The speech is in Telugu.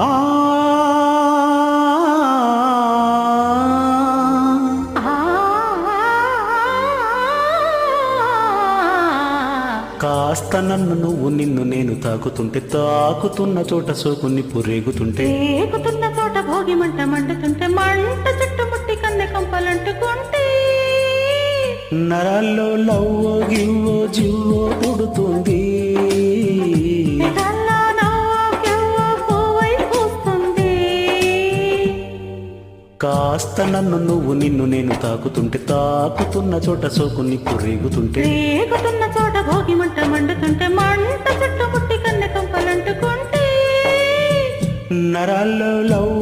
కాస్త నన్ను నువ్వు నిన్ను నేను తాకుతుంటే తాకుతున్న చోట సోకుని పురేగుతుంటే. రేగుతున్న చోట భోగి మంట మండుతుంటే మంట చుట్టుముట్టి కన్నె కంపలంటుకుంటే. నరాల్లో లవ్వో గివ్వో జివ్వో పుడుతుంది. కాస్త నన్ను నువ్వు నిన్ను నేను తాకుతుంటే తాకుతున్న చోట సోకుని పురేగుతుంటే రేగుతున్న చోట భోగి మంట మండుతుంటే మంట చుట్టుముట్టి కన్నె కంపలంటుకుంటే. నరాల్లో లవ్